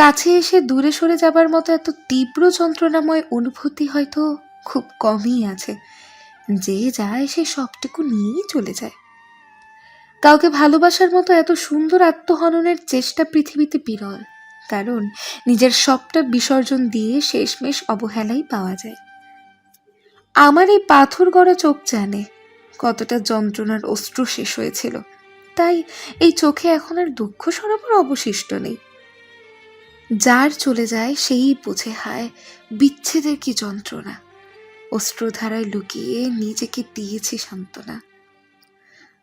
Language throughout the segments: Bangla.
কাছে এসে দূরে সরে যাবার মতো এত তীব্র যন্ত্রণাময় অনুভূতি হয়তো খুব কমই আছে। যে যায়, সে সবটুকু নিয়েই চলে যায়। কাউকে ভালোবাসার মতো এত সুন্দর আত্মহননের চেষ্টা পৃথিবীতে বিরল, কারণ নিজের সবটা বিসর্জন দিয়ে শেষমেশ অবহেলাই পাওয়া যায়। আমার এই পাথর গড়া চোখ জানে কতটা যন্ত্রণার অস্ত্র শেষ হয়েছিল, তাই এই চোখে এখন আর দুঃখ সরবর অবশিষ্ট নেই। যার চলে যায় সেই বোঝে হায়, বিচ্ছেদের কি যন্ত্রণা। অস্ত্রধারায় লুকিয়ে নিজেকে দিয়েছি সান্ত্বনা।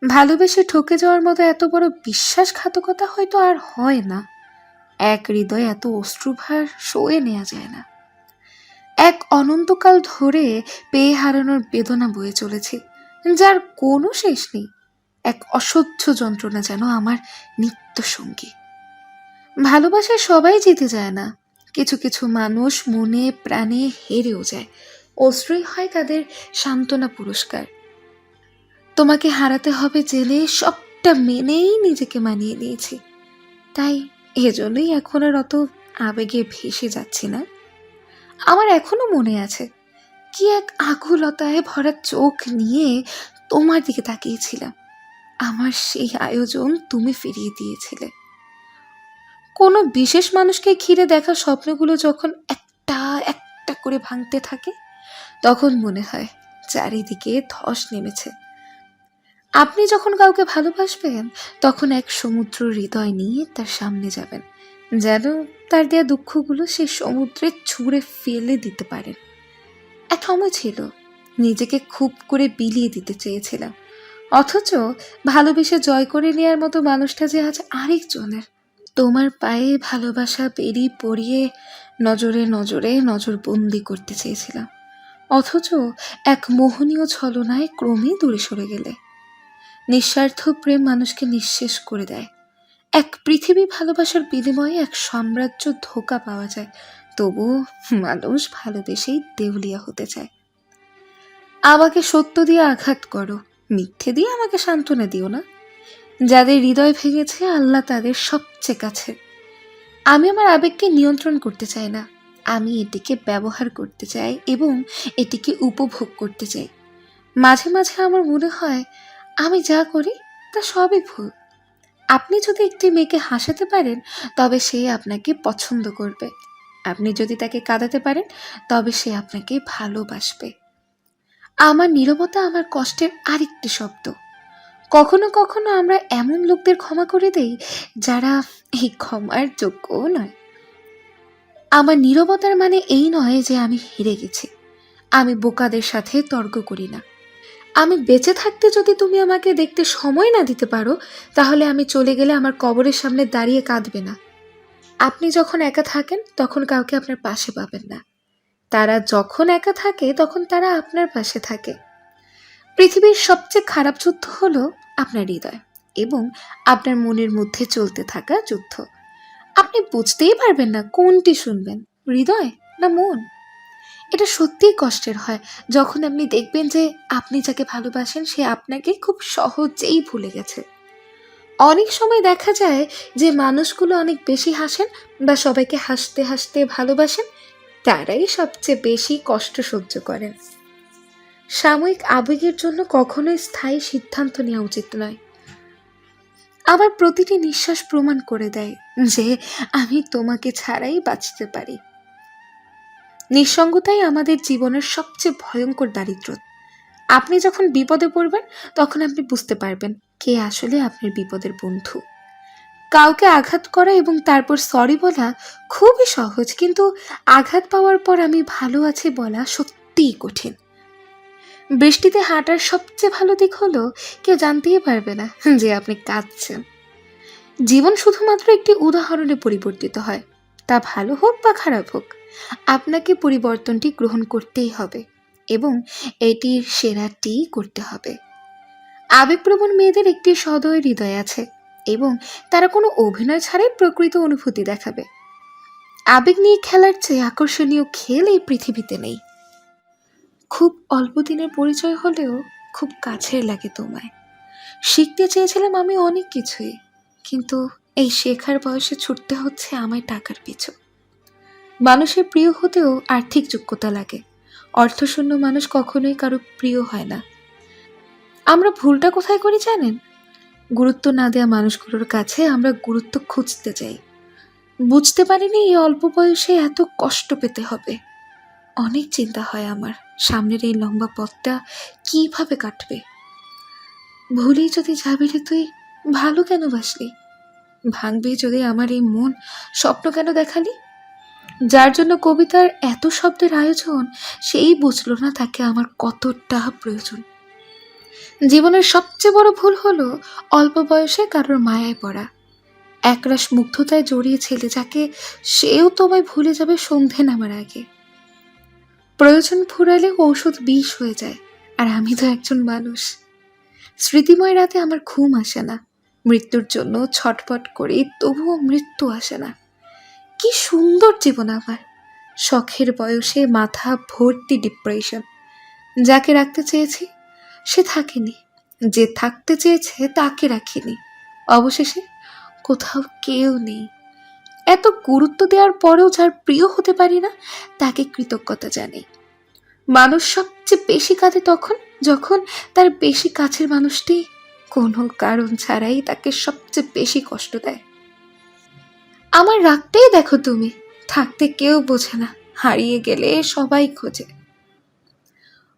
ভালোবেসে ঠকে যাওয়ার মতো এত বড় বিশ্বাসঘাতকতা হয়তো আর হয় না। এক হৃদয় এত অশ্রুভার সয়ে নেওয়া যায় না। এক অনন্তকাল ধরে পেয়ে হারানোর বেদনা বয়ে চলেছে, যার কোনো শেষ নেই। এক অসহ্য যন্ত্রণা যেন আমার নিত্য সঙ্গী ভালোবাসায় সবাই জিতে যায় না। কিছু কিছু মানুষ মনে প্রাণে হেরেও যায়। অশ্রুই হয় তাদের সান্ত্বনা পুরস্কার। তোমাকে হারাতে হবে জেনে সবটা মেনেই নিজেকে মানিয়ে নিয়েছি। তাই এজন্যই এখন আর অত আবেগে ভেসে যাচ্ছি না। আমার এখনও মনে আছে, কি এক আকুলতায় ভরা চোখ নিয়ে তোমার দিকে তাকিয়েছিলাম। আমার সেই আয়োজন তুমি ফিরিয়ে দিয়েছিলে। কোনো বিশেষ মানুষকে ঘিরে দেখা স্বপ্নগুলো যখন একটা একটা করে ভাঙতে থাকে, তখন মনে হয় চারিদিকে ধস নেমেছে। আপনি যখন কাউকে ভালোবাসবেন, তখন এক সমুদ্র হৃদয় নিয়ে তার সামনে যাবেন, যেন তার দেয়া দুঃখগুলো সে সমুদ্রে ছুঁড়ে ফেলে দিতে পারেন। এক সময় ছিল, নিজেকে খুব করে বিলিয়ে দিতে চেয়েছিলাম, অথচ ভালোবেসে জয় করে নেওয়ার মতো মানুষটা যে আজ আরেকজনের। তোমার পায়ে ভালোবাসা বেরিয়ে পড়িয়ে নজরে নজরে নজরবন্দি করতে চেয়েছিলাম। অথচ এক মোহনীয় ছলনায় ক্রমেই দূরে সরে গেলে। নিঃস্বার্থ প্রেম মানুষকে নিঃশেষ করে দেয়। এক পৃথিবী ভালোবাসার বিনিময়ে এক সাম্রাজ্য ধোকা পাওয়া যায়। তবুও মানুষ ভালোবেসেই দেউলিয়া হতে চায়। আমাকে সত্য দিয়ে আঘাত করো, মিথ্যে দিয়ে আমাকে সান্ত্বনা দিও না। যাদের হৃদয় ভেঙেছে, আল্লাহ তাদের সবচেয়ে কাছে। আমি আমার আবেগকে নিয়ন্ত্রণ করতে চাই না। আমি এটিকে ব্যবহার করতে চাই এবং এটিকে উপভোগ করতে চাই। মাঝে মাঝে আমার মনে হয়, আমি যা করি, তা সবই ভুল। আপনি যদি একটি মেয়েকে হাসাতে পারেন, তবে সে আপনাকে পছন্দ করবে। আপনি যদি তাকে কাঁদাতে পারেন, তবে সে আপনাকে ভালোবাসবে। আমার নীরবতা, আমার কষ্টের আরেকটি শব্দ। কখনো কখনো আমরা এমন লোকদের ক্ষমা করে দেই যারা এই ক্ষমার যোগ্যও নয়। আমার নীরবতার মানে এই নয় যে আমি হেরে গেছি। আমি বোকাদের সাথে তর্ক করি না। আমি বেঁচে থাকতে যদি তুমি আমাকে দেখতে সময় না দিতে পারো, তাহলে আমি চলে গেলে আমার কবরের সামনে দাঁড়িয়ে কাঁদবে না। আপনি যখন একা থাকেন, তখন কাউকে আপনার পাশে পাবেন না। তারা যখন একা থাকে, তখন তারা আপনার পাশে থাকে। পৃথিবীর সবচেয়ে খারাপ যুদ্ধ হলো আপনার হৃদয় এবং আপনার মনের মধ্যে চলতে থাকা যুদ্ধ। আপনি বুঝতেই পারবেন না কোনটি শুনবেন, হৃদয় না মন। এটা সত্যিই কষ্টের হয়, যখন আপনি দেখবেন যে আপনি যাকে ভালোবাসেন, সে আপনাকে খুব সহজেই ভুলে গেছে। অনেক সময় দেখা যায় যে মানুষগুলো অনেক বেশি হাসেন বা সবাইকে হাসতে হাসতে ভালোবাসেন, তারাই সবচেয়ে বেশি কষ্ট সহ্য করেন। সাময়িক আবেগের জন্য কখনোই স্থায়ী সিদ্ধান্ত নেওয়া উচিত নয়। আমার প্রতিটি নিঃশ্বাস প্রমাণ করে দেয় যে আমি তোমাকে ছাড়াই বাঁচতে পারি। নিঃসঙ্গতাই আমাদের জীবনের সবচেয়ে ভয়ঙ্কর দারিদ্র আপনি যখন বিপদে পড়বেন, তখন আপনি বুঝতে পারবেন কে আসলে আপনার বিপদের বন্ধু। কাউকে আঘাত করা এবং তারপর সরি বলা খুবই সহজ, কিন্তু আঘাত পাওয়ার পর আমি ভালো আছি বলা সত্যিই কঠিন। বৃষ্টিতে হাঁটার সবচেয়ে ভালো দিক হলো কেউ জানতেই পারবে না যে আপনি কাঁদছেন। জীবন শুধুমাত্র একটি উদাহরণে পরিবর্তিত হয়। তা ভালো হোক বা খারাপ হোক, আপনাকে পরিবর্তনটি গ্রহণ করতেই হবে এবং এটির সেরাটি করতে হবে। আবেগপ্রবণ মেয়েদের একটি সদয় হৃদয় আছে এবং তারা কোনো অভিনয় ছাড়াই প্রকৃত অনুভূতি দেখাবে। আবেগ নিয়ে খেলার চেয়ে আকর্ষণীয় খেল এই পৃথিবীতে নেই। খুব অল্প দিনের পরিচয় হলেও খুব কাছের লাগে তোমায়। শিখতে চেয়েছিলাম আমি অনেক কিছুই, কিন্তু এই শেখার বয়সে ছুটতে হচ্ছে আমায় টাকার পিছু। মানুষের প্রিয় হতেও আর্থিক যোগ্যতা লাগে। অর্থশূন্য মানুষ কখনোই কারও প্রিয় হয় না। আমরা ভুলটা কোথায় করি জানেন? গুরুত্ব না দেওয়া মানুষগুলোর কাছে আমরা গুরুত্ব খুঁজতে যাই বুঝতে পারিনি এই অল্প বয়সে এত কষ্ট পেতে হবে। অনেক চিন্তা হয় আমার। সামনের এই লম্বা পথটা কীভাবে কাটবে? ভুলেই যদি যাবি রে তুই, ভালো কেন বাসলি? ভাঙবি যদি আমার এই মন স্বপ্ন কেন দেখালি? যার জন্য কবিতার এত শব্দের আয়োজন, সেই বুঝলো না তাকে আমার কতটা প্রয়োজন। জীবনের সবচেয়ে বড় ভুল হলো অল্প বয়সে কারোর মায়ায় পড়া। একরাশ মুগ্ধতায় জড়িয়ে ছেলে যাকে, সেও তোমায় ভুলে যাবে সন্ধে নামার আগে। প্রয়োজন ফুরালে ঔষধ বিষ হয়ে যায়, আর আমি তো একজন মানুষ। স্মৃতিময় রাতে আমার ঘুম আসে না। মৃত্যুর জন্য ছটপট করে তবুও মৃত্যু আসে না। কি সুন্দর জীবন আমার। শখের বয়সে মাথা ভর্তি ডিপ্রেশন যাকে রাখতে চেয়েছি, সে থাকেনি। যে থাকতে চেয়েছে, তাকে রাখিনি। অবশেষে কোথাও কেউ নেই। এত গুরুত্ব দেওয়ার পরেও যার প্রিয় হতে পারি না, তাকে কৃতজ্ঞতা জানাই। মানুষ সবচেয়ে বেশি কাঁদে তখন, যখন তার বেশি কাছের মানুষটি কোনো কারণ ছাড়াই তাকে সবচেয়ে বেশি কষ্ট দেয়। আমার রাগটাই দেখো তুমি, থাকতে কেউ বোঝে না, হারিয়ে গেলে সবাই খোঁজে।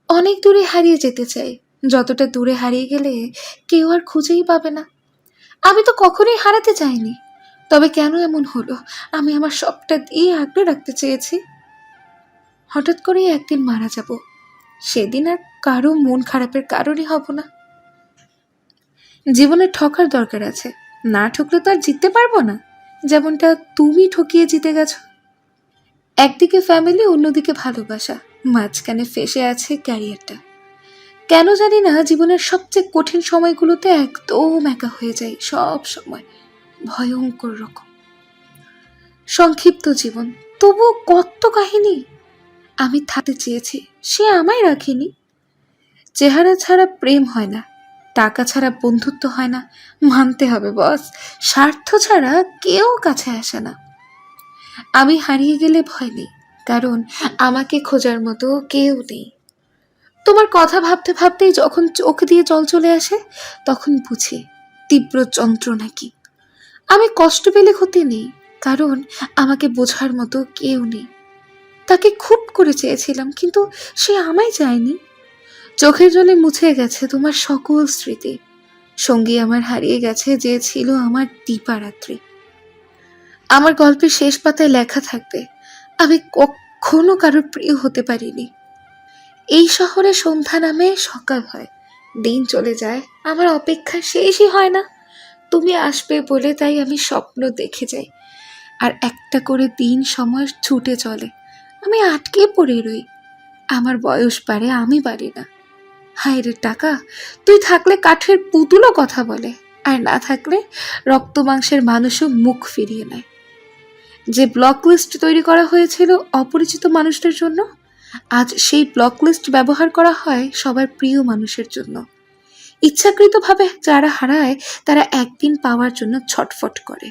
অনেক দূরে হারিয়ে যেতে চাই, যতটা দূরে হারিয়ে গেলে কেউ আর খুঁজেই পাবে না। আমি তো কখনোই হারাতে চাইনি। তবে কেন এমন হলো? আমি আমার সবটা দিয়ে আগলে রাখতে চেয়েছি। হঠাৎ করেই একদিন মারা যাব। সেদিন আর কারও মন খারাপের কারণই হব না। জীবনে ঠকার দরকার আছে। না ঠকলে তো আর জিততে পারব না। যেমনটা তুমি ঠকিয়ে জিতে গেছো। একদিকে ফ্যামিলি অন্যদিকে ভালোবাসা। মাঝখানে ফেসে আছে ক্যারিয়ারটা কেন জানি না, জীবনের সবচেয়ে কঠিন সময়গুলোতে একদম একা হয়ে যায় সব সময়। ভয়ঙ্কর রকম। সংক্ষিপ্ত জীবন তবু কত কাহিনী আমি থাকতে চেয়েছি, সে আমায় রাখিনি। চেহারা ছাড়া প্রেম হয় না, টাকা ছাড়া বন্ধুত্ব হয় না, মানতে হবে বস, স্বার্থ ছাড়া কেউ কাছে আসে না। আমি হারিয়ে গেলে ভয় নেই, কারণ আমাকে খোঁজার মতো কেউ নেই। তোমার কথা ভাবতে ভাবতেই যখন চোখ দিয়ে জল চলে আসে, তখন বুঝি তীব্র যন্ত্রণা কি। আমি কষ্ট পেলে ক্ষতি নেই, কারণ আমাকে বোঝার মতো কেউ নেই। তাকে খুব করে চেয়েছিলাম, কিন্তু সে আমায় যায়নি চোখের জলে মুছে গেছে তোমার সকল স্মৃতি। সঙ্গী আমার হারিয়ে গেছে, যে ছিল আমার দীপারাত্রি আমার গল্পের শেষ পাতায় লেখা থাকবে, আমি কখনো কারোর প্রিয় হতে পারিনি। এই শহরে সন্ধ্যা নামে সকাল হয়, দিন চলে যায়, আমার অপেক্ষা শেষই হয় না। তুমি আসবে বলে তাই আমি স্বপ্ন দেখে যাই। আর একটা করে দিন সময় ছুটে চলে। আমি আটকে পড়ে রই। আমার বয়স বাড়ে, আমি পারি না। হায় রে টাকা, তুই থাকলে কাঠের পুতুলও কথা বলে। আর না থাকলে রক্ত মাংসের মানুষও মুখ ফিরিয়ে নেয়। যে ব্লক লিস্ট তৈরি করা হয়েছিল অপরিচিত মানুষদের জন্য, আজ সেই ব্লক লিস্ট ব্যবহার করা হয় সবার প্রিয় মানুষের জন্য। ইচ্ছাকৃতভাবে যারা হারায় তারা একদিন পাওয়ার জন্য ছটফট করে।